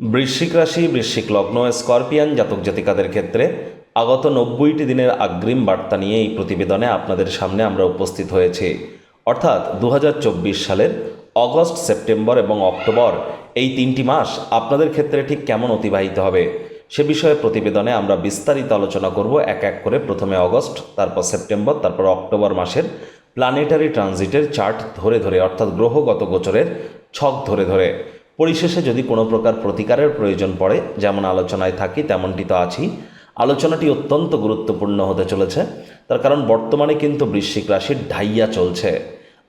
বৃশ্চিক রাশি, বৃশ্চিক লগ্ন, স্করপিয়ান জাতক জাতিকাদের ক্ষেত্রে আগত নব্বইটি দিনের আগ্রিম বার্তা নিয়ে এই প্রতিবেদনে আপনাদের সামনে আমরা উপস্থিত হয়েছি। অর্থাৎ দু হাজার চব্বিশ সালের অগস্ট, সেপ্টেম্বর এবং অক্টোবর এই তিনটি মাস আপনাদের ক্ষেত্রে ঠিক কেমন অতিবাহিত হবে সে বিষয়ে প্রতিবেদনে আমরা বিস্তারিত আলোচনা করব এক এক করে। প্রথমে অগস্ট, তারপর সেপ্টেম্বর, তারপর অক্টোবর মাসের প্ল্যানেটারি ট্রানজিটের চার্ট ধরে ধরে, অর্থাৎ গ্রহগত গোচরের ছক ধরে ধরে। পরিশেষে যদি কোনো প্রকার প্রতিকারের প্রয়োজন পড়ে, যেমন আলোচনায় থাকি, তেমনটি তো আছি আলোচনাটি অত্যন্ত গুরুত্বপূর্ণ হতে চলেছে। তার কারণ, বর্তমানে কিন্তু বৃশ্চিক রাশির ঢাইয়া চলছে।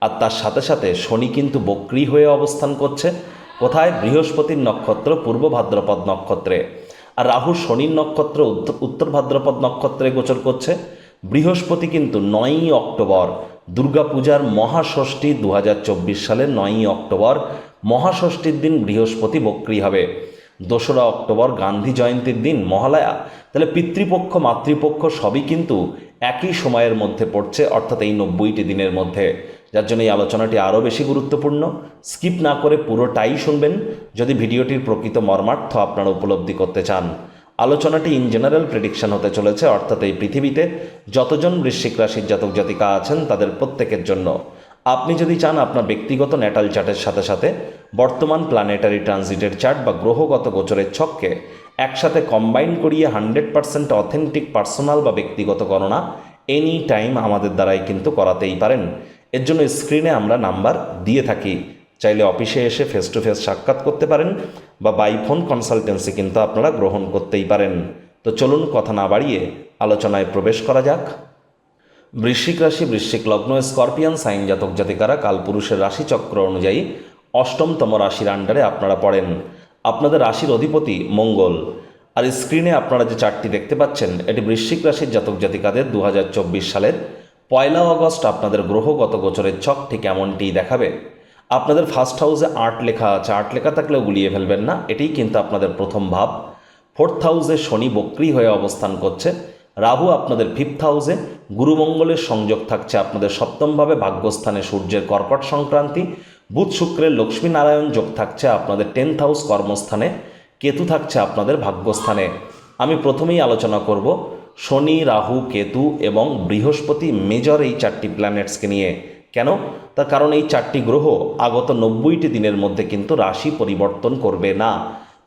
আর তার সাথে সাথে শনি কিন্তু বক্রি হয়ে অবস্থান করছে। কোথায়? বৃহস্পতির নক্ষত্র, পূর্ব ভাদ্রপদ নক্ষত্রে। আর রাহু শনির নক্ষত্র উত্তর- ভাদ্রপদ নক্ষত্রে গোচর করছে। বৃহস্পতি কিন্তু নয়ই অক্টোবর দুর্গাপূজার মহাষষ্ঠী দু হাজার চব্বিশ সালের নয়ই অক্টোবর মহাষষ্ঠীর দিন বৃহস্পতি বক্রি হবে। দোসরা অক্টোবর গান্ধী জয়ন্তীর দিন মহালয়া। তাহলে পিতৃপক্ষ, মাতৃপক্ষ সবই কিন্তু একই সময়ের মধ্যে পড়ছে, অর্থাৎ এই নব্বইটি দিনের মধ্যে। যার জন্য এই আলোচনাটি আরও বেশি গুরুত্বপূর্ণ। স্কিপ না করে পুরোটাই শুনবেন। যদি ভিডিওটির প্রকৃত মর্মার্থ আপনারা উপলব্ধি করতে চান আলোচনাটি ইন জেনারেল প্রেডিকশন হতে চলেছে, অর্থাৎ এই পৃথিবীতে যতজন বৃশ্চিক রাশির জাতক জাতিকা আছেন তাদের প্রত্যেকের জন্য। আপনি যদি চান আপনার ব্যক্তিগত ন্যাটাল চার্টের সাথে সাথে বর্তমান প্ল্যানেটারি ট্রানজিটের চার্ট বা গ্রহগত গোচরের ছককে একসাথে কম্বাইন করিয়ে হান্ড্রেড পার্সেন্ট অথেন্টিক পার্সোনাল বা ব্যক্তিগত গণনা এনি টাইম আমাদের দ্বারাই কিন্তু করাতেই পারেন। এর জন্য স্ক্রিনে আমরা নাম্বার দিয়ে থাকি। চাইলে অফিসে এসে ফেস টু ফেস সাক্ষাৎ করতে পারেন বা বাই ফোন কনসালটেন্সি কিন্তু আপনারা গ্রহণ করতেই পারেন। তো চলুন কথা না বাড়িয়ে আলোচনায় প্রবেশ করা যাক। বৃশ্চিক রাশি, বৃশ্চিক লগ্ন, স্করপিয়ান, সাইন জাতক জাতিকারা কালপুরুষের রাশিচক্র অনুযায়ী অষ্টমতম রাশির আন্ডারে আপনারা পড়েন। আপনাদের রাশির অধিপতি মঙ্গল। আর স্ক্রিনে আপনারা যে চারটি দেখতে পাচ্ছেন, এটি বৃশ্চিক রাশির জাতক জাতিকাদের দু হাজার চব্বিশ সালের পয়লা অগস্ট আপনাদের গ্রহগত গোচরের ছক ঠিক এমনটিই দেখাবে। আপনাদের ফার্স্ট হাউসে আর্ট লেখা আছে। আর্ট লেখা থাকলেও গুলিয়ে ফেলবেন না। এটাই কিন্তু আপনাদের প্রথম ভাব। ফোর্থ হাউসে শনি বক্রি হয়ে অবস্থান করছে। রাহু আপনাদের ফিফথ হাউসে গুরুমঙ্গলের সংযোগ থাকছে আপনাদের সপ্তমভাবে ভাগ্যস্থানে সূর্যের কর্কট সংক্রান্তি। বুধ শুক্রের লক্ষ্মী নারায়ণ যোগ থাকছে আপনাদের টেন্থ হাউস কর্মস্থানে। কেতু থাকছে আপনাদের ভাগ্যস্থানে। আমি প্রথমেই আলোচনা করব শনি, রাহু, কেতু এবং বৃহস্পতি মেজর এই চারটি প্ল্যানেটসকে নিয়ে। কেন? তার কারণ এই চারটি গ্রহ আগত নব্বইটি দিনের মধ্যে কিন্তু রাশি পরিবর্তন করবে না।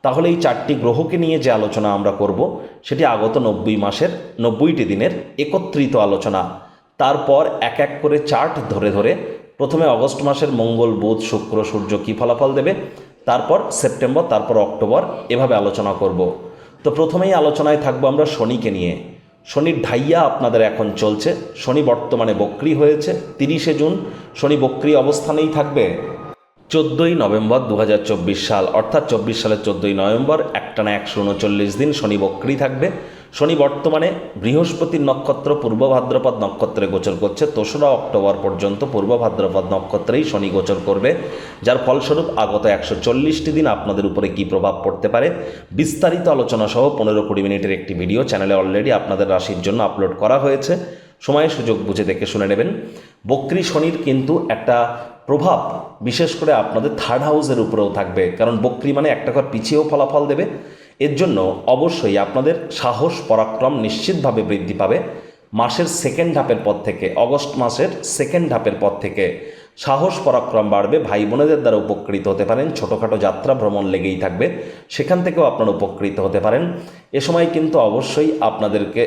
তাহলে এই চারটি গ্রহকে নিয়ে যে আলোচনা আমরা করব, সেটি আগত নব্বই মাসের, নব্বইটি দিনের একত্রিত আলোচনা। তারপর এক এক করে চার্ট ধরে ধরে প্রথমে অগস্ট মাসের মঙ্গল, বুধ, শুক্র, সূর্য কী ফলাফল দেবে? তারপর সেপ্টেম্বর, তারপর অক্টোবর এভাবে আলোচনা করব। তো প্রথমেই আলোচনায় থাকব আমরা শনিকে নিয়ে। শনির ঢাইয়া আপনাদের এখন চলছে। শনি বর্তমানে বক্রি হয়েছে, তিরিশে জুন। শনি বক্রি অবস্থানেই থাকবে। চোদ্দোই নভেম্বর দু হাজার চব্বিশ সাল, অর্থাৎ চব্বিশ সালের চোদ্দোই নভেম্বর, একটানা একশো উনচল্লিশ দিন শনি বক্রি থাকবে। শনি বর্তমানে বৃহস্পতির নক্ষত্র, পূর্ব ভাদ্রপদ নক্ষত্রে গোচর করছে। দোসরা অক্টোবর পর্যন্ত পূর্ব ভাদ্রপদ নক্ষত্রেই শনি গোচর করবে, যার ফলস্বরূপ আগত একশো চল্লিশটি দিন আপনাদের উপরে কী প্রভাব পড়তে পারে বিস্তারিত আলোচনা সহ পনেরো কুড়ি মিনিটের একটি ভিডিও চ্যানেলে অলরেডি আপনাদের রাশির জন্য আপলোড করা হয়েছে। সময় সুযোগ বুঝে দেখে শুনে নেবেন। বক্রি শনির কিন্তু একটা প্রভাব বিশেষ করে আপনাদের থার্ড হাউসের উপরেও থাকবে। কারণ বক্রি মানে একটা ঘর পিছিয়েও ফলাফল দেবে। এর জন্য অবশ্যই আপনাদের সাহস, পরাক্রম নিশ্চিতভাবে বৃদ্ধি পাবে। মাসের সেকেন্ড হাফের পর থেকে অগস্ট মাসের সেকেন্ড হাফের পর থেকে। সাহস পরাক্রম বাড়বে ভাই বোনেদের দ্বারা উপকৃত হতে পারেন, ছোটোখাটো যাত্রা ভ্রমণ লেগেই থাকবে, সেখান থেকেও আপনারা উপকৃত হতে পারেন। এ সময় কিন্তু অবশ্যই আপনাদেরকে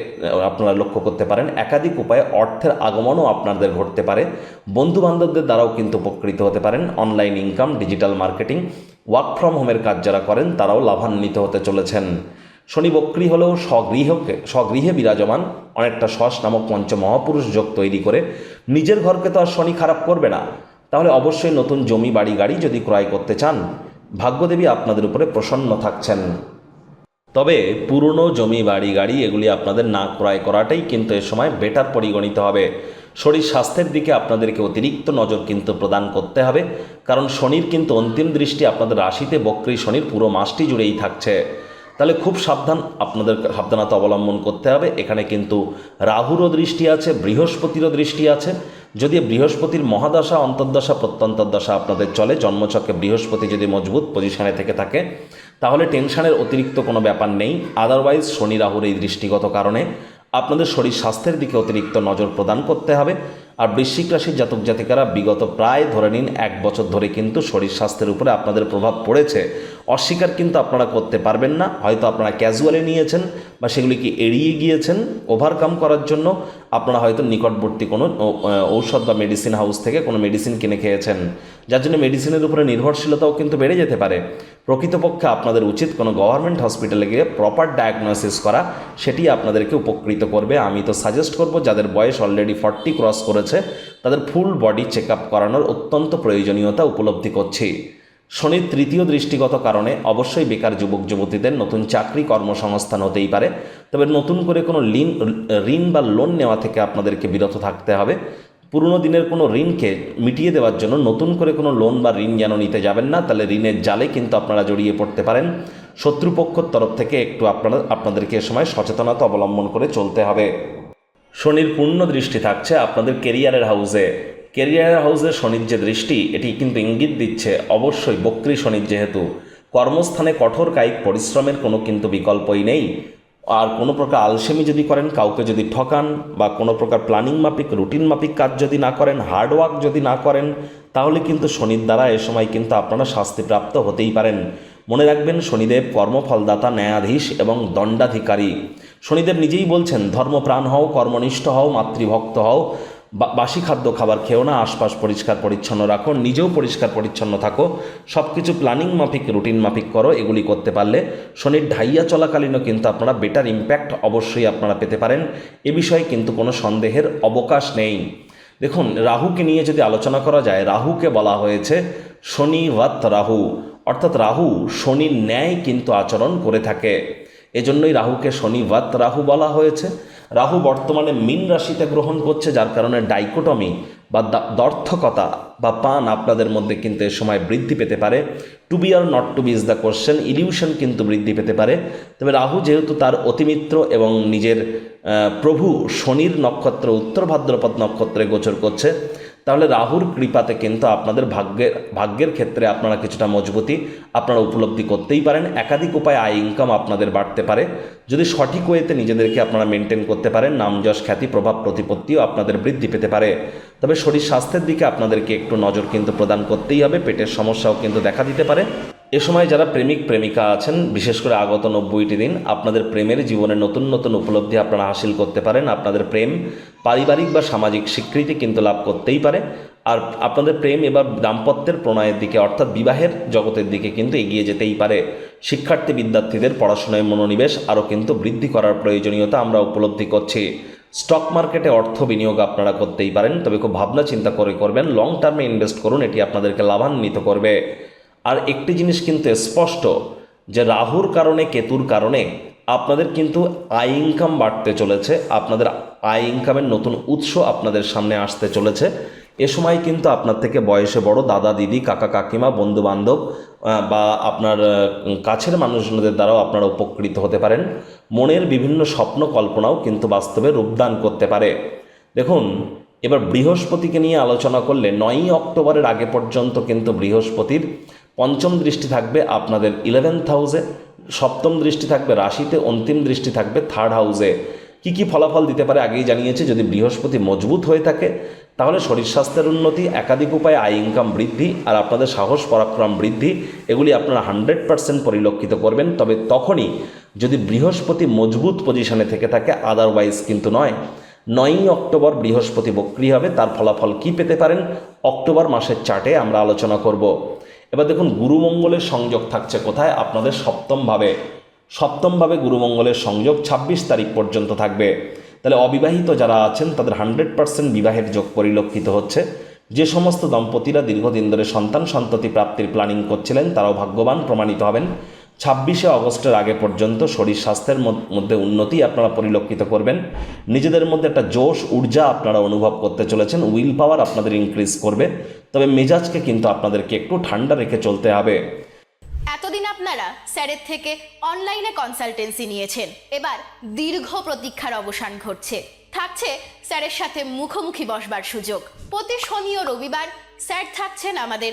আপনারা লক্ষ্য করতে পারেন, একাধিক উপায়ে অর্থের আগমনও আপনাদের ঘটতে পারে। বন্ধু বান্ধবদের দ্বারাও কিন্তু উপকৃত হতে পারেন, online income, digital marketing, work from হোমের কাজ যারা করেন, তারাও লাভান্বিত হতে চলেছেন। শনি বক্রী হলেও স্বগৃহকে, স্বগৃহে বিরাজমান, অনেকটা শস নামক পঞ্চ মহাপুরুষ যোগ তৈরি করে নিজের ঘরকে তো আর শনি খারাপ করবে না। তাহলে অবশ্যই নতুন জমি, বাড়ি, গাড়ি যদি ক্রয় করতে চান, ভাগ্যদেবী আপনাদের উপরে প্রসন্ন থাকছেন। তবে পুরনো জমি, বাড়ি, গাড়ি এগুলি আপনাদের না ক্রয় করাটাই কিন্তু এ সময় বেটার পরিগণিত হবে। শরীর স্বাস্থ্যের দিকে আপনাদেরকে অতিরিক্ত নজর কিন্তু প্রদান করতে হবে, কারণ শনির কিন্তু অন্তিম দৃষ্টি আপনাদের রাশিতে বক্রী শনির পুরো মাসটি জুড়েই থাকছে। তাহলে খুব সাবধান আপনাদের সাবধানতা অবলম্বন করতে হবে। এখানে কিন্তু রাহুরও দৃষ্টি আছে, বৃহস্পতিরও দৃষ্টি আছে। যদি বৃহস্পতির মহাদশা, অন্তর্দশা, প্রত্যন্তর্দশা আপনাদের চলে, জন্মচক্রে বৃহস্পতি যদি মজবুত পজিশনে থেকে থাকে, তাহলে টেনশনের অতিরিক্ত কোনো ব্যাপার নেই। আদারওয়াইজ শনি রাহুর এই দৃষ্টিগত কারণে আপনাদের শরীর স্বাস্থ্যের দিকে অতিরিক্ত নজর প্রদান করতে হবে। আর বৃশ্চিক রাশির জাতক জাতিকারা বিগত প্রায় ধরে নিন এক বছর ধরে কিন্তু শরীর স্বাস্থ্যের উপরে আপনাদের প্রভাব পড়েছে। অস্বীকার কিন্তু আপনারা করতে পারবেন না। হয়তো আপনারা ক্যাজুয়ালি নিয়েছেন বা সেগুলিকে এড়িয়ে গিয়েছেন ওভারকাম করার জন্য। আপনারা হয়তো নিকটবর্তী কোনো ঔষধ বা মেডিসিন হাউস থেকে কোনো মেডিসিন কিনে খেয়েছেন। যার জন্য মেডিসিনের উপরে নির্ভরশীলতাও কিন্তু বেড়ে যেতে পারে। প্রকৃতপক্ষে আপনাদের উচিত কোনো গভর্নমেন্ট হসপিটালে গিয়ে প্রপার ডায়াগনোসিস করা। সেটি আপনাদেরকে উপকৃত করবে। আমি তো সাজেস্ট করব, যাদের বয়স অলরেডি ফর্টি ক্রস করেছে, তাদের ফুল বডি চেক আপ করানোর অত্যন্ত প্রয়োজনীয়তা উপলব্ধি করছি। শনির তৃতীয় দৃষ্টিগত কারণে অবশ্যই বেকার যুবক যুবতীদের নতুন চাকরি কর্মসংস্থান হতেই পারে। তবে নতুন করে কোনো ঋণ ঋণ বা লোন নেওয়া থেকে আপনাদেরকে বিরত থাকতে হবে। পুরনো দিনের কোনো ঋণকে মিটিয়ে দেওয়ার জন্য নতুন করে কোনো লোন বা ঋণ যেন নিতে যাবেন না, তাহলে ঋণের জালে কিন্তু আপনারা জড়িয়ে পড়তে পারেন। শত্রুপক্ষর তরফ থেকে একটু আপনারা, আপনাদেরকে এ সময় সচেতনতা অবলম্বন করে চলতে হবে। শনির পূর্ণ দৃষ্টি থাকছে আপনাদের কেরিয়ারের হাউসে কেরিয়ারের হাউসের শনির যে দৃষ্টি, এটি কিন্তু ইঙ্গিত দিচ্ছে অবশ্যই বক্রী শনির যেহেতু। কর্মস্থানে কঠোর কায়িক পরিশ্রমের কোনো কিন্তু বিকল্পই নেই। আর কোনো প্রকার আলসেমি যদি করেন, কাউকে যদি ঠকান, বা কোনো প্রকার প্ল্যানিং মাফিক, রুটিন মাফিক কাজ যদি না করেন হার্ডওয়ার্ক যদি না করেন, তাহলে কিন্তু শনির দ্বারা এ সময় কিন্তু আপনারা শাস্তিপ্রাপ্ত হতেই পারেন। মনে রাখবেন, শনিদেব কর্মফলদাতা, ন্যায়াধীশ এবং দণ্ডাধিকারী। শনিদেব নিজেই বলছেন, ধর্মপ্রাণ হও, কর্মনিষ্ঠ হও, মাতৃভক্ত হও। বাসি খাদ্য খাবার খেও না, আশপাশ পরিষ্কার পরিচ্ছন্ন রাখো, নিজেও পরিষ্কার পরিচ্ছন্ন থাকো সব কিছু প্ল্যানিং মাফিক রুটিন মাফিক করো, এগুলি করতে পারলে শনির ঢাইয়া চলাকালীনও কিন্তু আপনারা বেটার ইম্প্যাক্ট অবশ্যই আপনারা পেতে পারেন, এ বিষয়ে কিন্তু কোনো সন্দেহের অবকাশ নেই। দেখুন, রাহুকে নিয়ে যদি আলোচনা করা যায়, রাহুকে বলা হয়েছে শনি ওয়াত রাহু, অর্থাৎ রাহু শনির ন্যায় কিন্তু আচরণ করে থাকে। এজন্যই রাহুকে শনি ওয়াত রাহু বলা হয়েছে। রাহু বর্তমানে মিন রাশিতে গ্রহণ করছে, যার কারণে ডাইকোটমি বা দর্থকতা বা পান আপনাদের মধ্যে কিন্তু এ সময় বৃদ্ধি পেতে পারে। To be or not to be is the question illusion কিন্তু বৃদ্ধি পেতে পারে। তবে রাহু যেহেতু তার অতিমিত্র এবং নিজের প্রভু শনির নক্ষত্র, উত্তর ভাদ্রপদ নক্ষত্রে গোচর করছে তাহলে রাহুর কৃপাতে কিন্তু আপনাদের ভাগ্যের ভাগ্যের ক্ষেত্রে আপনারা কিছুটা মজবুতি আপনারা উপলব্ধি করতেই পারেন। একাধিক উপায়ে আয় ইনকাম আপনাদের বাড়তে পারে। যদি সঠিক ওয়েতে নিজেদেরকে আপনারা মেনটেন করতে পারেন, নাম যশ, খ্যাতি, প্রভাব, প্রতিপত্তিও আপনাদের বৃদ্ধি পেতে পারে। তবে শরীর স্বাস্থ্যের দিকে আপনাদেরকে একটু নজর কিন্তু প্রদান করতেই হবে। পেটের সমস্যাও কিন্তু দেখা দিতে পারে। এ সময় যারা প্রেমিক প্রেমিকা আছেন, বিশেষ করে আগত নব্বইটি দিন, আপনাদের প্রেমের জীবনে নতুন নতুন উপলব্ধি আপনারা হাসিল করতে পারেন। আপনাদের প্রেম পারিবারিক বা সামাজিক স্বীকৃতি কিন্তু লাভ করতেই পারে। আর আপনাদের প্রেম এবার দাম্পত্যের প্রণয়ের দিকে, অর্থাৎ বিবাহের জগতের দিকে কিন্তু এগিয়ে যেতেই পারে। শিক্ষার্থী, বিদ্যার্থীদের পড়াশোনায় মনোনিবেশ আরও কিন্তু বৃদ্ধি করার প্রয়োজনীয়তা আমরা উপলব্ধি করছি। স্টক মার্কেটে অর্থ বিনিয়োগ আপনারা করতেই পারেন, তবে খুব ভাবনা চিন্তা করে করবেন, লং টার্মে ইনভেস্ট করুন, এটি আপনাদেরকে লাভান্বিত করবে। আর একটি জিনিস কিন্তু স্পষ্ট, যে রাহুর কারণে, কেতুর কারণে আপনাদের কিন্তু আয় ইনকাম বাড়তে চলেছে, আপনাদের আয় ইনকামের নতুন উৎস আপনাদের সামনে আসতে চলেছে। এ সময় কিন্তু আপনার থেকে বয়সে বড় দাদা, দিদি, কাকা, কাকিমা বন্ধু বান্ধব বা আপনার কাছের মানুষজনদের দ্বারাও আপনারা উপকৃত হতে পারেন। মনের বিভিন্ন স্বপ্ন কল্পনাও কিন্তু বাস্তবে রূপদান করতে পারে। দেখুন, এবার বৃহস্পতিকে নিয়ে আলোচনা করলে নয়ই অক্টোবরের আগে পর্যন্ত কিন্তু বৃহস্পতির পঞ্চম দৃষ্টি থাকবে আপনাদের ইলেভেন্থ হাউসে সপ্তম দৃষ্টি থাকবে রাশিতে, অন্তিম দৃষ্টি থাকবে থার্ড হাউসে কি কি ফলাফল দিতে পারে আগেই জানিয়েছে, যদি বৃহস্পতি মজবুত হয়ে থাকে, তাহলে শরীর স্বাস্থ্যের উন্নতি, একাধিক উপায়ে আয় ইনকাম বৃদ্ধি আর আপনাদের সাহস, পরাক্রম বৃদ্ধি, এগুলি আপনারা হান্ড্রেড পার্সেন্ট পরিলক্ষিত করবেন। তবে তখনই যদি বৃহস্পতি মজবুত পজিশনে থেকে থাকে আদারওয়াইজ কিন্তু নয়। নয়ই অক্টোবর বৃহস্পতি বক্রি হবে, তার ফলাফল কি পেতে পারেন, অক্টোবর মাসের চার্টে আমরা আলোচনা করব। এবার দেখুন গুরুমঙ্গলের সংযোগ থাকছে কোথায়? আপনাদের সপ্তমভাবে। সপ্তমভাবে গুরুমঙ্গলের সংযোগ ২৬ তারিখ পর্যন্ত থাকবে। তাহলে অবিবাহিত যারা আছেন, তাদের হান্ড্রেড পার্সেন্ট বিবাহের যোগ পরিলক্ষিত হচ্ছে। যে সমস্ত দম্পতিরা দীর্ঘদিন ধরে সন্তান সন্ততি প্রাপ্তির প্ল্যানিং করছিলেন, তারাও ভাগ্যবান, প্রমাণিত হবেন। ছাব্বিশে অগস্টের আগে পর্যন্ত শরীর স্বাস্থ্যের মধ্যে উন্নতি আপনারা পরিলক্ষিত করবেন। নিজেদের মধ্যে একটা জোশ, ঊর্জা আপনারা অনুভব করতে চলেছেন। উইল পাওয়ার আপনাদের ইনক্রিজ করবে। তবে মেজাজকে কিন্তু আপনাদেরকে একটু ঠান্ডা রেখে চলতে হবে। এতদিন আপনারা স্যারের থেকে অনলাইনে কনসালটেন্সি নিয়েছেন। এবার দীর্ঘ প্রতীক্ষার অবসান ঘটছে। থাকছে স্যারের সাথে মুখোমুখি বসবার সুযোগ। প্রতি শনি ও রবিবার স্যার থাকছেন আমাদের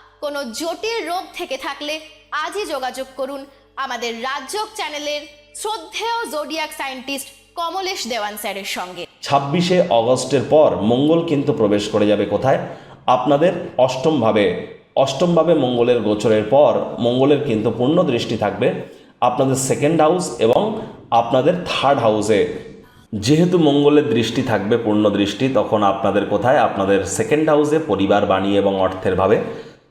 কোনো জটিল রোগ থেকে থাকলে আজই যোগাযোগ করুন আমাদের রাজ্যক চ্যানেলের শ্রদ্ধেয় জোডিয়াক সায়েন্টিস্ট কমলেশ দেওয়ান স্যারের সঙ্গে। ছাব্বিশে অগস্টের পর মঙ্গল কিন্তু প্রবেশ করে যাবে কোথায়? আপনাদের অষ্টমভাবে অষ্টমভাবে মঙ্গলের গোচরের পর মঙ্গলের কিন্তু পূর্ণ দৃষ্টি থাকবে আপনাদের সেকেন্ড হাউস এবং আপনাদের থার্ড হাউসে যেহেতু মঙ্গলের দৃষ্টি থাকবে পূর্ণ দৃষ্টি, তখন আপনাদের কোথায়? আপনাদের সেকেন্ড হাউসে পরিবার, বাণী এবং অর্থের ভাবে।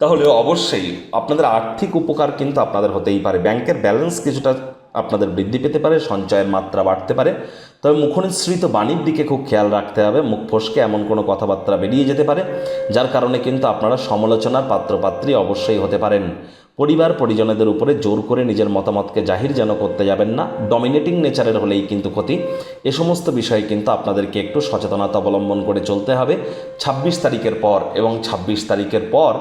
তাহলে অবশ্যই আপনাদের আর্থিক উপকার কিন্তু আপনাদের হতেই পারে। ব্যাংকের ব্যালেন্স কিছুটা আপনাদের বৃদ্ধি পেতে পারে, সঞ্চয়ের মাত্রা বাড়তে পারে। তবে মুখনিসৃত বাণীর দিকে খুব খেয়াল রাখতে হবে, মুখ ফসকে এমন কোনো কথাবার্তা বেরিয়ে যেতে পারে, যার কারণে কিন্তু আপনারা সমালোচনার পাত্রপাত্রী অবশ্যই হতে পারেন। পরিবার পরিজনদের উপরে জোর করে নিজের মতামতকে জাহির যেন করতে যাবেন না। ডমিনেটিং নেচারের হলেই কিন্তু ক্ষতি। এ সমস্ত বিষয়ে কিন্তু আপনাদেরকে একটু সচেতনতা অবলম্বন করে চলতে হবে। ছাব্বিশ তারিখের পর এবং ছাব্বিশ তারিখের পর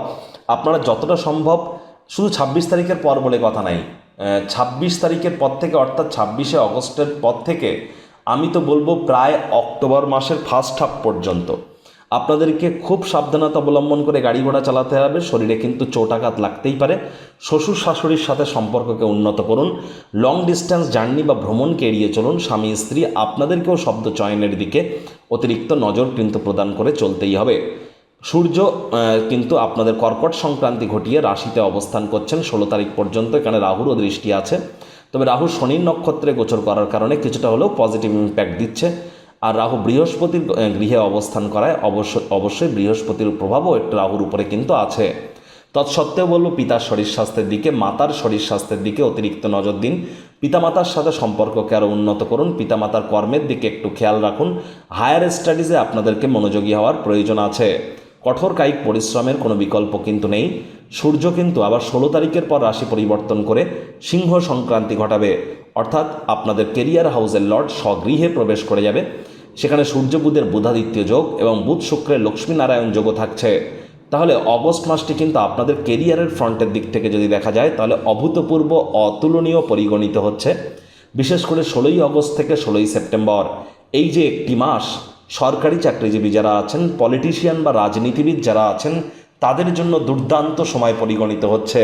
আপনারা যতটা সম্ভব শুধু ছাব্বিশ তারিখের পর বলে কথা নাই। ছাব্বিশ তারিখের পর থেকে অর্থাৎ ছাব্বিশে অগস্টের পর থেকে আমি তো বলব প্রায় অক্টোবর মাসের ফার্স্ট হাফ পর্যন্ত। আপনাদেরকে খুব সাবধানতা অবলম্বন করে গাড়ি ঘোড়া চালাতে হবে, শরীরে কিন্তু চোটাঘাত লাগতেই পারে। শ্বশুর শাশুড়ির সাথে সম্পর্ককে উন্নত করুন লং ডিস্টেন্স জার্নি বা ভ্রমণকে এড়িয়ে চলুন। স্বামী, স্ত্রী, আপনাদেরকেও শব্দ চয়নের দিকে অতিরিক্ত নজর কিন্তু প্রদান করে চলতেই হবে। সূর্য কিন্তু আপনাদের কর্কট সংক্রান্তি ঘটিয়ে রাশিতে অবস্থান করছেন, ষোলো তারিখ পর্যন্ত এখানে রাহুরও দৃষ্টি আছে। তবে রাহু শনির নক্ষত্রে গোচর করার কারণে কিছুটা হলেও পজিটিভ ইম্প্যাক্ট দিচ্ছে। আর রাহু বৃহস্পতির গৃহে অবস্থান করায় অবশ্য, অবশ্যই বৃহস্পতির প্রভাবও একটু রাহুর উপরে কিন্তু আছে। তৎসত্ত্বেও বলব, পিতার শরীর স্বাস্থ্যের দিকে, মাতার শরীর স্বাস্থ্যের দিকে অতিরিক্ত নজর দিন। পিতামাতার সাথে সম্পর্ককে আরও উন্নত করুন। পিতামাতার কর্মের দিকে একটু খেয়াল রাখুন। হায়ার স্টাডিজে আপনাদেরকে মনোযোগী হওয়ার প্রয়োজন আছে। কঠোর কায়িক পরিশ্রমের কোনো বিকল্প কিন্তু নেই। সূর্য কিন্তু আবার ষোলো তারিখের পর রাশি পরিবর্তন করে সিংহ সংক্রান্তি ঘটাবে। অর্থাৎ আপনাদের কেরিয়ার হাউসের লর্ড স্বগৃহে প্রবেশ করে যাবে। সেখানে সূর্য বুধের বুধাদিত্য যোগ এবং বুধ শুক্রের লক্ষ্মীনারায়ণ যোগও থাকছে। তাহলে অগস্ট মাসটি কিন্তু আপনাদের কেরিয়ারের ফ্রন্টের দিক থেকে যদি দেখা যায়, তাহলে অভূতপূর্ব অতুলনীয় পরিগণিত হচ্ছে। বিশেষ করে ষোলোই অগস্ট থেকে ষোলোই সেপ্টেম্বর। এই যে একটি মাস সরকারি চাকরিজীবী যারা আছেন পলিটিশিয়ান বা রাজনীতিবিদ যারা আছেন, তাদের জন্য দুর্দান্ত সময় পরিগণিত হচ্ছে।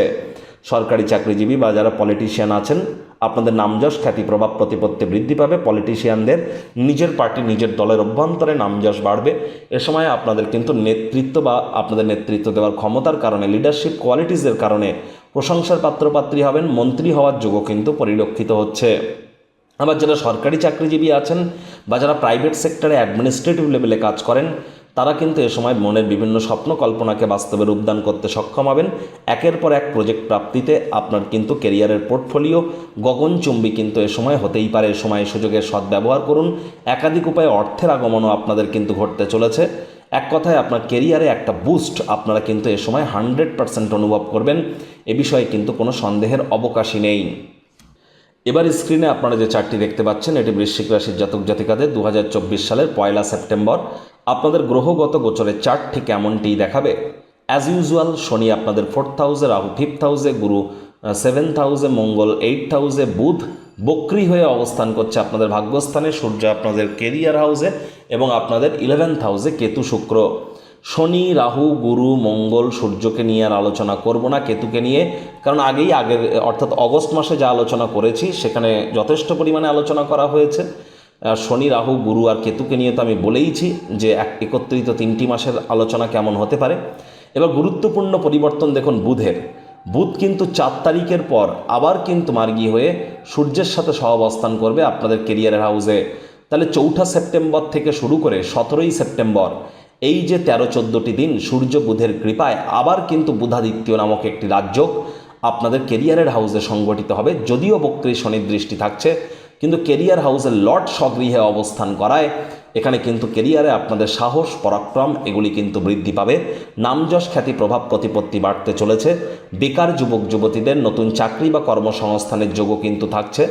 সরকারি চাকরিজীবী বা যারা পলিটিশিয়ান আছেন, আপনাদের নামযশ খ্যাতি, প্রভাব, প্রতিপত্তি বৃদ্ধি পাবে। পলিটিশিয়ানদের নিজের পার্টি নিজের দলের অভ্যন্তরে নামযশ বাড়বে। এ সময় আপনাদের কিন্তু নেতৃত্ব বা আপনাদের নেতৃত্ব দেওয়ার ক্ষমতার কারণে লিডারশিপ কোয়ালিটিসের কারণে প্রশংসার পাত্রপাত্রী হবেন, মন্ত্রী হওয়ার যোগও কিন্তু পরিলক্ষিত হচ্ছে। আবার যারা সরকারি চাকরিজীবী আছেন বা যারা প্রাইভেট সেক্টরে অ্যাডমিনিস্ট্রেটিভ লেভেলে কাজ করেন, তারা কিন্তু এ সময় মনের বিভিন্ন স্বপ্ন কল্পনাকে বাস্তবে রূপদান করতে সক্ষম হবেন। একের পর এক প্রজেক্ট প্রাপ্তিতে আপনার কিন্তু কেরিয়ারের পোর্টফোলিও গগনচুম্বী কিন্তু এ সময় হতেই পারে। এ সময় সুযোগের সদ্ব্যবহার করুন। একাধিক উপায়ে অর্থের আগমনও আপনাদের কিন্তু ঘটতে চলেছে। এক কথায় আপনার কেরিয়ারে একটা বুস্ট আপনারা কিন্তু এ সময় হান্ড্রেড পার্সেন্ট অনুভব করবেন। এ বিষয়ে কিন্তু কোনো সন্দেহের অবকাশই নেই। এবার স্ক্রিনে আপনারা যে চারটি দেখতে পাচ্ছেন, এটি বৃশ্চিক রাশির জাতক জাতিকাদের দু হাজার চব্বিশ সালের পয়লা সেপ্টেম্বর। আপনাদের গ্রহগত গোচরের চার্ট ঠিক এমনটিই দেখাবে? অ্যাজ ইউজুয়াল শনি আপনাদের ফোর্থ হাউসে রাহু ফিফথ হাউসে গুরু সেভেন্থ হাউসে মঙ্গল এইট হাউসে বুধ বক্রি হয়ে অবস্থান করছে আপনাদের ভাগ্যস্থানে। সূর্য আপনাদের কেরিয়ার হাউসে এবং আপনাদের ইলেভেন্থ হাউসে কেতু শুক্র। শনি, রাহু, গুরু, মঙ্গল সূর্যকে নিয়ে আর আলোচনা করব না, কেতুকে নিয়ে। কারণ আগেই আগের, অর্থাৎ অগস্ট মাসে যা আলোচনা করেছি, সেখানে যথেষ্ট পরিমাণে আলোচনা করা হয়েছে। শনি, রাহু, গুরু আর কেতুকে নিয়ে তো আমি বলেইছি যে এক, একত্রিত তিনটি মাসের আলোচনা কেমন হতে পারে। এবার গুরুত্বপূর্ণ পরিবর্তন দেখুন বুধের। বুধ কিন্তু চার তারিখের পর আবার কিন্তু মার্গী হয়ে সূর্যের সাথে সহাবস্থান করবে আপনাদের কেরিয়ারের হাউসে। তাহলে চৌঠা সেপ্টেম্বর থেকে শুরু করে সতেরোই সেপ্টেম্বর এই যে তেরো চোদ্দোটি দিন সূর্য বুধের কৃপায় আবার কিন্তু বুধাদিত্য নামক একটি রাজ্য আপনাদের কেরিয়ারের হাউসে সংগঠিত হবে, যদিও বক্রী শনির দৃষ্টি থাকছে, কিন্তু কেরিয়ার হাউসের লর্ড স্বগৃহে অবস্থান করায় এখানে কিন্তু কেরিয়ারে আপনাদের সাহস, পরাক্রম, এগুলি কিন্তু বৃদ্ধি পাবে। নামযশ খ্যাতি, প্রভাব প্রতিপত্তি বাড়তে চলেছে। বেকার যুবক যুবতীদের নতুন চাকরি বা কর্মসংস্থানের যোগও কিন্তু থাকছে।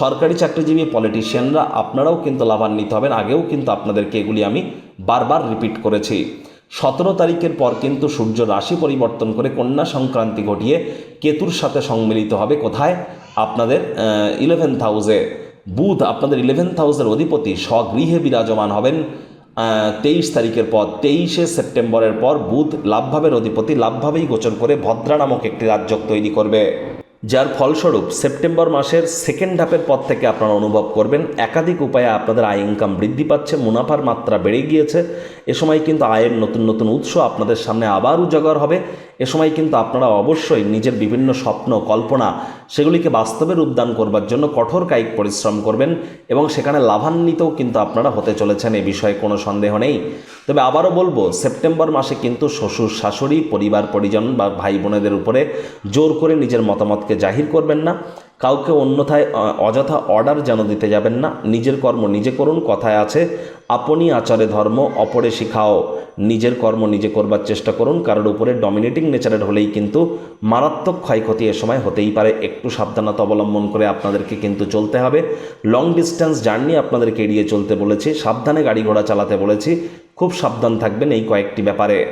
সরকারি চাকরিজীবী পলিটিশিয়ানরা আপনারাও কিন্তু লাভান্বিত হবেন, আগেও কিন্তু আপনাদেরকে এগুলি আমি বারবার রিপিট করেছি। সতেরো তারিখের পর কিন্তু সূর্য রাশি পরিবর্তন করে কন্যা সংক্রান্তি ঘটিয়ে কেতুর সাথে সম্মিলিত হবে কোথায়? আপনাদের ইলেভেন্থ হাউসে বুধ, আপনাদের ইলেভেন্থ হাউসের অধিপতি, স্বগৃহে বিরাজমান হবেন তেইশ তারিখের পর, তেইশে সেপ্টেম্বরের পর বুধ লাভভাবের অধিপতি, লাভভাবেই গোচর করে ভদ্রা নামক একটি রাজ্য তৈরি করবে। যার ফলস্বরূপ সেপ্টেম্বর মাসের সেকেন্ড হাফের পর থেকে আপনারা অনুভব করবেন, একাধিক উপায়ে আপনাদের আয় ইনকাম বৃদ্ধি পাচ্ছে, মুনাফার মাত্রা বেড়ে গিয়েছে। এ সময় কিন্তু আয়ের নতুন নতুন উৎস আপনাদের সামনে আবার উজাগর হবে। এ সময় কিন্তু আপনারা অবশ্যই নিজের বিভিন্ন স্বপ্ন, কল্পনা সেগুলিকে বাস্তবে রূপদান করবার জন্য কঠোর কায়িক পরিশ্রম করবেন এবং সেখানে লাভান্বিতও কিন্তু আপনারা হতে চলেছেন, এ বিষয়ে কোনো সন্দেহ নেই। তবে আবারও বলব, সেপ্টেম্বর মাসে কিন্তু শ্বশুর, শাশুড়ি, পরিবার, পরিজন বা ভাই বোনেদের উপরে জোর করে নিজের মতামতকে জাহির করবেন না। কাউকে অন্যথায় অযথা অর্ডার যেন দিতে যাবেন না। নিজের কর্ম নিজে করুন, কথায় আছে, আপনি আচারে ধর্ম, অপরে শিখাও। নিজের কর্ম নিজে করবার চেষ্টা করুন। কারোর উপরে ডমিনেটিং নেচারের হলেই কিন্তু মারাত্মক ক্ষয়ক্ষতি এ সময় হতেই পারে। একটু সাবধানতা অবলম্বন করে আপনাদেরকে কিন্তু চলতে হবে। লং ডিস্টেন্স জার্নি আপনাদেরকে এড়িয়ে চলতে বলেছি। সাবধানে গাড়ি ঘোড়া চালাতে বলেছি। খুব সাবধান থাকবেন এই কয়েকটি ব্যাপারে।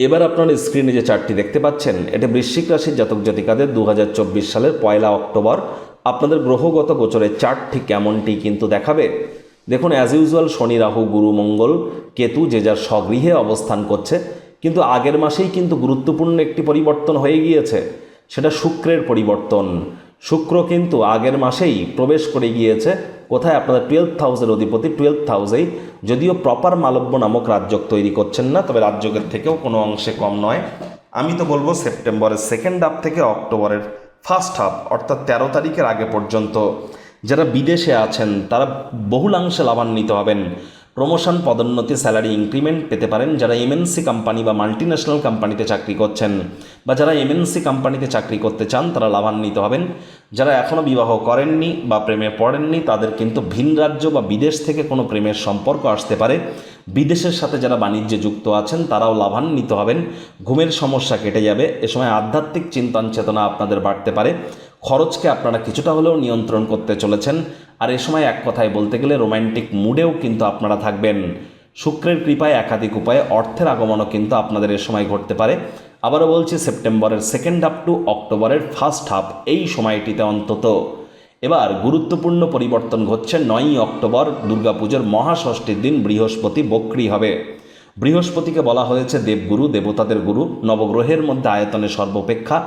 এবার আপনার স্ক্রিনে যে চার্টটি দেখতে পাচ্ছেন, এটা বৃশ্চিক রাশির জাতক জাতিকাদের দু হাজার চব্বিশ সালের পয়লা অক্টোবর। আপনাদের গ্রহগত গোচরের চার্টটি কেমনটি কিন্তু দেখাবে? দেখুন অ্যাজ ইউজুয়াল শনি, রাহু, গুরু, মঙ্গল, কেতু, যে যার স্বগৃহে অবস্থান করছে। কিন্তু আগের মাসেই কিন্তু গুরুত্বপূর্ণ একটি পরিবর্তন হয়ে গিয়েছে। সেটা শুক্রের পরিবর্তন। শুক্র কিন্তু আগের মাসেই প্রবেশ করে গিয়েছে। কোথায়? আপনাদের টুয়েলভ হাউসের অধিপতি টুয়েলভ হাউসেই যদিও প্রপার মালব্য নামক রাজ্যক তৈরি করছেন না, তবে রাজ্যকের থেকেও কোনো অংশে কম নয়। আমি তো বলব, সেপ্টেম্বরের সেকেন্ড হাফ থেকে অক্টোবরের ফার্স্ট হাফ অর্থাৎ তেরো তারিখের আগে পর্যন্ত যারা বিদেশে আছেন, তারা বহুলাংশে লাভান্বিত হবেন। প্রমোশন পদোন্নতি স্যালারি ইনক্রিমেন্ট পেতে পারেন যারা এমএনসি কোম্পানি বা মাল্টিন্যাশনাল কোম্পানিতে চাকরি করছেন। বা যারা এমএনসি কোম্পানিতে চাকরি করতে চান, তারা লাভান্বিত হবেন। যারা এখনও বিবাহ করেননি বা প্রেমে পড়েননি, তাদের কিন্তু ভিন রাজ্য বা বিদেশ থেকে কোনো প্রেমের সম্পর্ক আসতে পারে। বিদেশের সাথে যারা বাণিজ্যে যুক্ত আছেন, তারাও লাভান্বিত হবেন। ঘুমের সমস্যা কেটে যাবে। এ সময় আধ্যাত্মিক চিন্তন চেতনা আপনাদের বাড়তে পারে। খরচকে আপনারা কিছুটা হলেও নিয়ন্ত্রণ করতে চলেছেন। আর এ সময় এক কথায় বলতে গেলে রোমান্টিক মুডেও কিন্তু আপনারা থাকবেন। শুক্রের কৃপায় একাধিক উপায়ে অর্থের আগমনও কিন্তু আপনাদের এ সময় ঘটতে পারে। আবারও বলছি, সেপ্টেম্বরের সেকেন্ড হাফ টু অক্টোবরের ফার্স্ট হাফ এই সময়টিতে অন্তত। এবার গুরুত্বপূর্ণ পরিবর্তন ঘটছে নয়ই অক্টোবর, দুর্গাপুজোর মহাষষ্ঠীর দিন বৃহস্পতি বক্রি হবে। বৃহস্পতিকে বলা হয়েছে দেবগুরু, দেবতাদের গুরু, নবগ্রহের মধ্যে আয়তনে সর্বাপেক্ষা।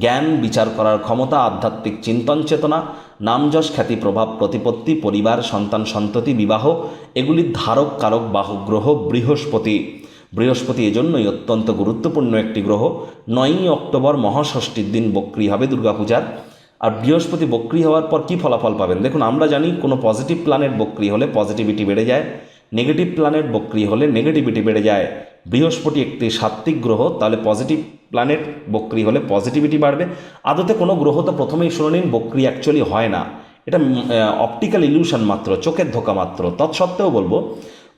জ্ঞান বিচার করার ক্ষমতা, আধ্যাত্মিক চিন্তন চেতনা, নামযশ খ্যাতি প্রভাব, প্রতিপত্তি, পরিবার, সন্তান সন্ততি, বিবাহ এগুলির ধারক, কারক, বাহক গ্রহ, বৃহস্পতি। বৃহস্পতি এজন্যই অত্যন্ত গুরুত্বপূর্ণ একটি গ্রহ। নয়ই অক্টোবর মহাষষ্ঠীর দিন বক্রি হবে দুর্গাপূজার। আর বৃহস্পতি বক্রি হওয়ার পর কী ফলাফল পাবেন? দেখুন, আমরা জানি কোনো পজিটিভ প্ল্যানেট বক্রি হলে পজিটিভিটি বেড়ে যায়। নেগেটিভ প্ল্যানেট বক্রি হলে নেগেটিভিটি বেড়ে যায়। বৃহস্পতি একটি সাত্ত্বিক গ্রহ, তাহলে পজিটিভ প্ল্যানেট বক্রি হলে পজিটিভিটি বাড়বে। আদতে কোনো গ্রহ তো প্রথমেই শুনে নিন, বক্রি অ্যাকচুয়ালি হয় না। এটা অপটিক্যাল ইলিউশন মাত্র, চোখের ধোকা মাত্র। তৎসত্ত্বেও বলব,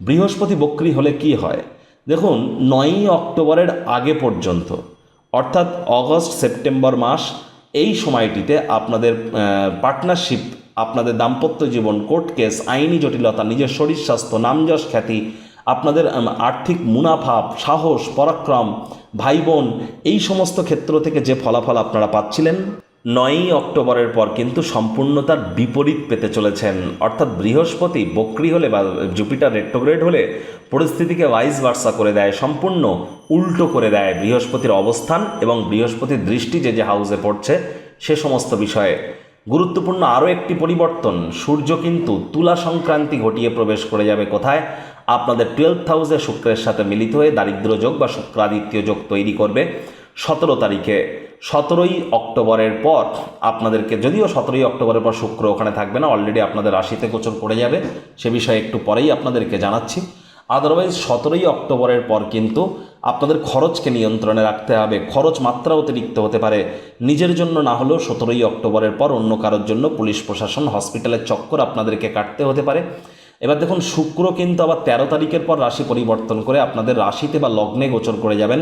বৃহস্পতি বক্রি হলে কি হয়? দেখুন, নয়ই অক্টোবরের আগে পর্যন্ত, অর্থাৎ অগস্ট, সেপ্টেম্বর মাস, এই সময়টিতে আপনাদের পার্টনারশিপ আপনাদের দাম্পত্য জীবন কোর্ট কেস আইনি জটিলতা, নিজের শরীর স্বাস্থ্য, নামযশ খ্যাতি, আপনাদের আর্থিক মুনাফা, সাহস, পরাক্রম ভাই বোন এই সমস্ত ক্ষেত্র থেকে যে ফলাফল আপনারা পাচ্ছিলেন, নয়ই অক্টোবরের পর কিন্তু সম্পূর্ণ তার বিপরীত পেতে চলেছেন। অর্থাৎ বৃহস্পতি বক্রি হলে বা জুপিটার রেট্রোগ্রেড হলে পরিস্থিতিকে ভাইস ভার্সা করে দেয়, সম্পূর্ণ উল্টো করে দেয় বৃহস্পতির অবস্থান এবং বৃহস্পতির দৃষ্টি যে যে হাউসে পড়ছে, সে সমস্ত বিষয়ে। গুরুত্বপূর্ণ আরও একটি পরিবর্তন, সূর্য কিন্তু তুলা সংক্রান্তি ঘটিয়ে প্রবেশ করে যাবে কোথায়? আপনাদের টুয়েলভ হাউসে শুক্রের সাথে মিলিত হয়ে দারিদ্র যোগ বা শুক্রাদিত্য যোগ তৈরি করবে সতেরো তারিখে। সতেরোই অক্টোবরের পর আপনাদেরকে, যদিও সতেরোই অক্টোবরের পর শুক্র ওখানে থাকবে না অলরেডি আপনাদের রাশিতে গোচর পড়ে যাবে। সে বিষয়ে একটু পরেই আপনাদেরকে জানাচ্ছি। আদারওয়াইজ সতেরোই অক্টোবরের পর কিন্তু আপনাদের খরচকে নিয়ন্ত্রণে রাখতে হবে। খরচ মাত্রা অতিরিক্ত হতে পারে। নিজের জন্য না হলেও সতেরোই অক্টোবরের পর অন্য কারোর জন্য পুলিশ প্রশাসন হসপিটালের চক্কর আপনাদেরকে কাটতে হতে পারে। এবার দেখুন, শুক্র কিন্তু আবার তেরো তারিখের পর রাশি পরিবর্তন করে আপনাদের রাশিতে বা লগ্নে গোচর করে যাবেন।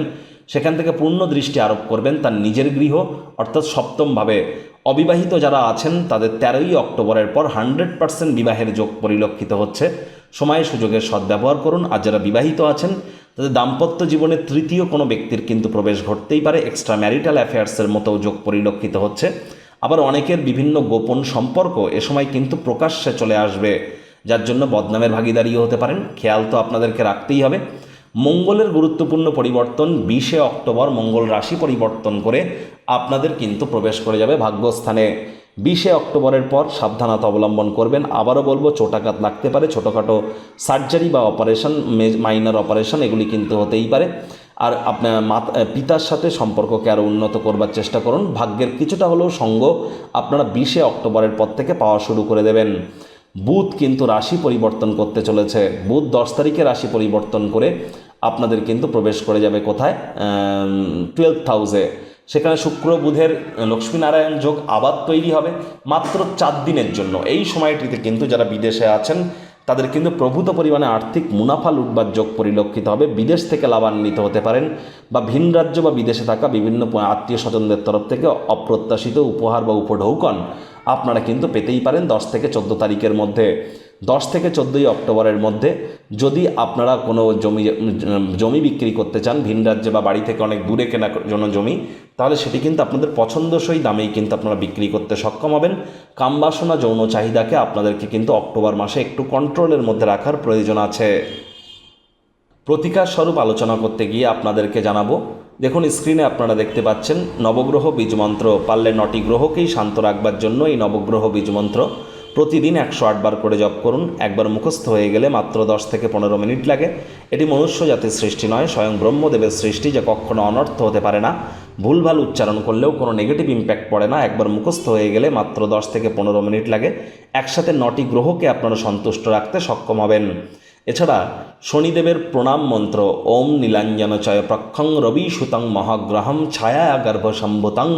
সেখান থেকে পূর্ণ দৃষ্টি আরোপ করবেন তার নিজের গৃহ, অর্থাৎ সপ্তমভাবে। অবিবাহিত যারা আছেন, তাদের তেরোই অক্টোবরের পর হান্ড্রেড পার্সেন্ট বিবাহের যোগ পরিলক্ষিত হচ্ছে। সময় সুযোগের সদ্ব্যবহার করুন। আর যারা বিবাহিত আছেন তাদের দাম্পত্য জীবনে তৃতীয় কোনো ব্যক্তির কিন্তু প্রবেশ ঘটতেই পারে। এক্সট্রা ম্যারিটাল অ্যাফেয়ার্সের মতো যোগ পরিলক্ষিত হচ্ছে। আবার অনেকের বিভিন্ন গোপন সম্পর্ক এ সময় কিন্তু প্রকাশ্যে চলে আসবে, যার জন্য বদনামের ভাগিদারিও হতে পারেন। খেয়াল তো আপনাদেরকে রাখতেই হবে। মঙ্গলের গুরুত্বপূর্ণ পরিবর্তন বিশে অক্টোবর মঙ্গল রাশি পরিবর্তন করে আপনাদের কিন্তু প্রবেশ করে যাবে ভাগ্যস্থানে। বিশে অক্টোবরের পর সাবধানতা অবলম্বন করবেন। আবারও বলব, চোটাঘাত লাগতে পারে, ছোটোখাটো সার্জারি বা অপারেশন মাইনার অপারেশন, এগুলি কিন্তু হতেই পারে। আর আপনার মাতা পিতার সাথে সম্পর্ককে আরও উন্নত করবার চেষ্টা করুন। ভাগ্যের কিছুটা হলেও সঙ্গ আপনারা বিশে অক্টোবরের পর থেকে পাওয়া শুরু করে দেবেন। বুধ কিন্তু রাশি পরিবর্তন করতে চলেছে। বুধ দশ তারিখে রাশি পরিবর্তন করে আপনাদের কিন্তু প্রবেশ করে যাবে কোথায়? টুয়েলভ হাউসে সেখানে শুক্র, বুধের লক্ষ্মীনারায়ণ যোগ আবার তৈরি হবে মাত্র চার দিনের জন্য। এই সময়টিতে কিন্তু যারা বিদেশে আছেন, তাদের কিন্তু প্রভূত পরিমাণে আর্থিক মুনাফা লুটবার যোগ পরিলক্ষিত হবে। বিদেশ থেকে লাভান্বিত হতে পারেন বা ভিন রাজ্য বা বিদেশে থাকা বিভিন্ন আত্মীয় স্বজনদের তরফ থেকে অপ্রত্যাশিত উপহার বা উপঢৌকন আপনারা কিন্তু পেতেই পারেন। দশ থেকে চোদ্দ তারিখের মধ্যে দশ থেকে চোদ্দোই অক্টোবরের মধ্যে যদি আপনারা কোনো জমি জমি বিক্রি করতে চান, ভিন রাজ্যে বা বাড়ি থেকে অনেক দূরে কেনার জন্য জমি, তাহলে সেটি কিন্তু আপনাদের পছন্দসই দামেই কিন্তু আপনারা বিক্রি করতে সক্ষম হবেন। কামবাসনা যৌন চাহিদাকে আপনাদেরকে কিন্তু অক্টোবর মাসে একটু কন্ট্রোলের মধ্যে রাখার প্রয়োজন আছে। প্রতিকার স্বরূপ আলোচনা করতে গিয়ে আপনাদেরকে জানাব। দেখুন, স্ক্রিনে আপনারা দেখতে পাচ্ছেন, নবগ্রহ বীজমন্ত্র পারলে নটি গ্রহকেই শান্ত রাখবার জন্য এই নবগ্রহ বীজমন্ত্র প্রতিদিন একশো আটবার করে জপ করুন। একবার মুখস্থ হয়ে গেলে মাত্র দশ থেকে পনেরো মিনিট লাগে। এটি মনুষ্য জাতির সৃষ্টি নয়, স্বয়ং ব্রহ্মদেবের সৃষ্টি যা কখনো অনর্থ হতে পারে না। ভুলভাল উচ্চারণ করলেও কোনো নেগেটিভ ইম্প্যাক্ট পড়ে না। একবার মুখস্থ হয়ে গেলে মাত্র দশ থেকে পনেরো মিনিট লাগে। একসাথে নটি গ্রহকে আপনারা সন্তুষ্ট রাখতে সক্ষম হবেন। এছাড়া শনিদেবের প্রণাম মন্ত্র, ওম নীলাঞ্জন চয় প্রক্ষং রবি সুতং মহাগ্রহম ছায়া গর্ভ সম্ভুতং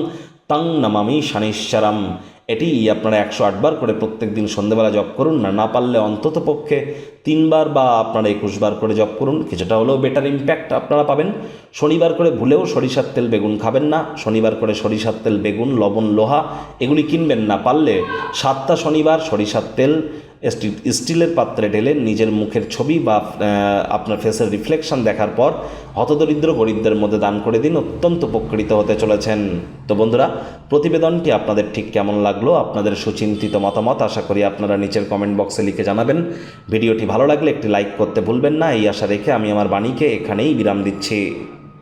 তং নমামি শনিশ্বরম। এটি আপনারা একশো আটবার করে প্রত্যেক দিন সন্ধ্যেবেলা জপ করুন। না না পারলে অন্তত পক্ষে তিনবার বা আপনারা একুশবার করে জপ করুন। কিছুটা হলেও বেটার ইম্প্যাক্ট আপনারা পাবেন। শনিবার করে ভুলেও সরিষার তেল বেগুন খাবেন না। শনিবার করে সরিষার তেল, বেগুন, লবণ, লোহা, এগুলি কিনবেন না। পারলে সাতটা শনিবার সরিষার তেল স্টিলের পাত্রে ঢেলে নিজের মুখের ছবি বা আপনার ফেসের রিফ্লেকশন দেখার পর হতদরিদ্র গরিবদের মধ্যে দান করে দিন। অত্যন্ত উপকৃত হতে চলেছেন। তো বন্ধুরা, প্রতিবেদনটি আপনাদের ঠিক কেমন লাগল? আপনাদের সুচিন্তিত মতামত আশা করি আপনারা নিচের কমেন্ট বক্সে লিখে জানাবেন। ভিডিওটি ভালো লাগলে একটি লাইক করতে ভুলবেন না। এই আশা রেখে আমি আমার বাণীকে এখানেই বিরাম দিচ্ছি।